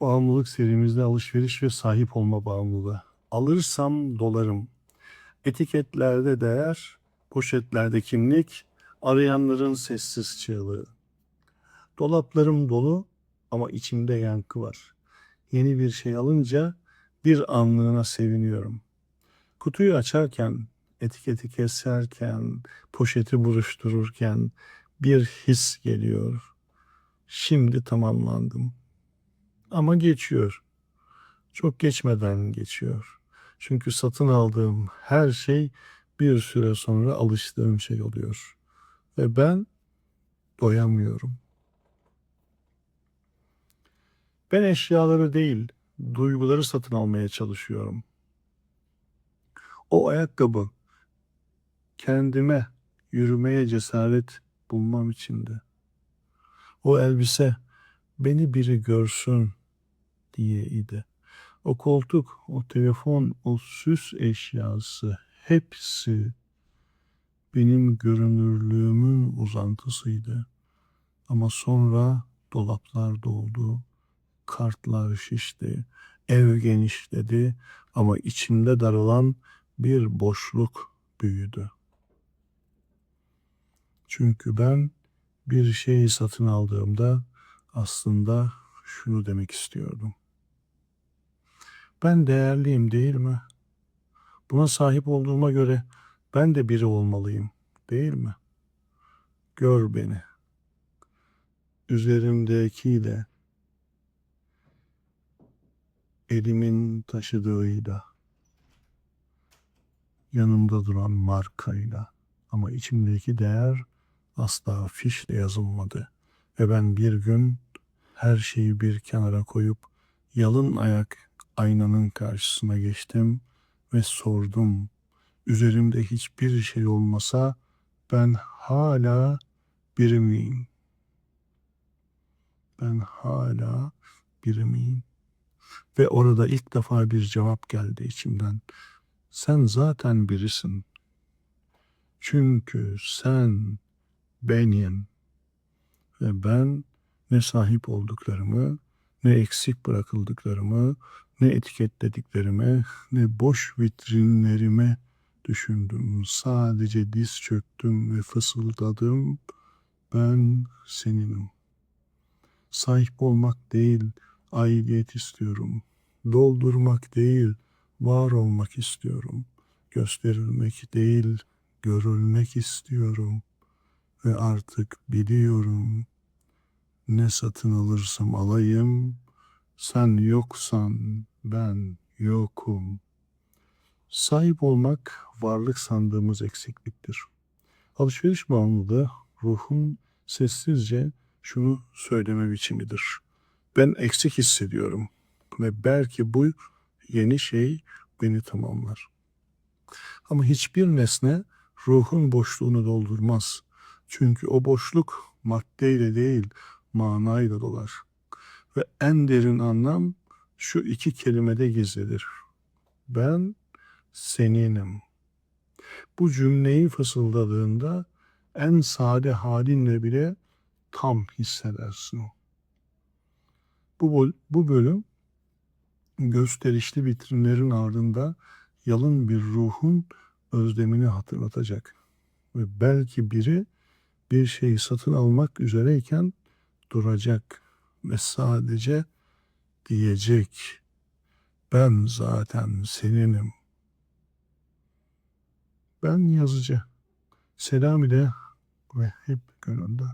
Bağımlılık serimizde alışveriş ve sahip olma bağımlılığı. Alırsam dolarım. Etiketlerde değer, poşetlerde kimlik, arayanların sessiz çığlığı. Dolaplarım dolu ama içimde yankı var. Yeni bir şey alınca bir anlığına seviniyorum. Kutuyu açarken, etiketi keserken, poşeti buruştururken bir his geliyor. Şimdi tamamlandım. Ama geçiyor. Çok geçmeden geçiyor. Çünkü satın aldığım her şey bir süre sonra alıştığım şey oluyor. Ve ben doyamıyorum. Ben eşyaları değil, duyguları satın almaya çalışıyorum. O ayakkabı kendime yürümeye cesaret bulmam içindi. O elbise beni biri görsün diye idi. O koltuk, o telefon, o süs eşyası hepsi benim görünürlüğümün uzantısıydı. Ama sonra dolaplar doldu, kartlar şişti, ev genişledi ama içimde daralan bir boşluk büyüdü. Çünkü ben bir şeyi satın aldığımda aslında şunu demek istiyordum. Ben değerliyim değil mi? Buna sahip olduğuma göre ben de biri olmalıyım değil mi? Gör beni. Üzerimdekiyle, elimin taşıdığıyla, yanımda duran markayla ama içimdeki değer asla fişle yazılmadı. Ve ben bir gün her şeyi bir kenara koyup yalın ayak aynanın karşısına geçtim ve sordum. Üzerimde hiçbir şey olmasa ben hala biri miyim? Ben hala biri miyim? Ve orada ilk defa bir cevap geldi içimden. Sen zaten birisin. Çünkü sen benim ve ben ne sahip olduklarımı, ne eksik bırakıldıklarımı, ne etiketlediklerimi, ne boş vitrinlerime düşündüm. Sadece diz çöktüm ve fısıldadım. Ben seninim. Sahip olmak değil, aidiyet istiyorum. Doldurmak değil, var olmak istiyorum. Gösterilmek değil, görülmek istiyorum. Ve artık biliyorum ne satın alırsam alayım, sen yoksan ben yokum. Sahip olmak varlık sandığımız eksikliktir. Alışveriş bağımlılığı ruhun sessizce şunu söyleme biçimidir. Ben eksik hissediyorum ve belki bu yeni şey beni tamamlar. Ama hiçbir nesne ruhun boşluğunu doldurmaz. Çünkü o boşluk maddeyle değil, manayla dolar. Ve en derin anlam şu iki kelimede gizlidir. Ben seninim. Bu cümleyi fısıldadığında en sade halinle bile tam hissedersin. Bu, bu bölüm gösterişli vitrinlerin ardında yalın bir ruhun özlemini hatırlatacak. Ve belki biri bir şeyi satın almak üzereyken duracak ve sadece diyecek ben zaten seninim. Ben yazıcı. Selam ile ve hep gönülde.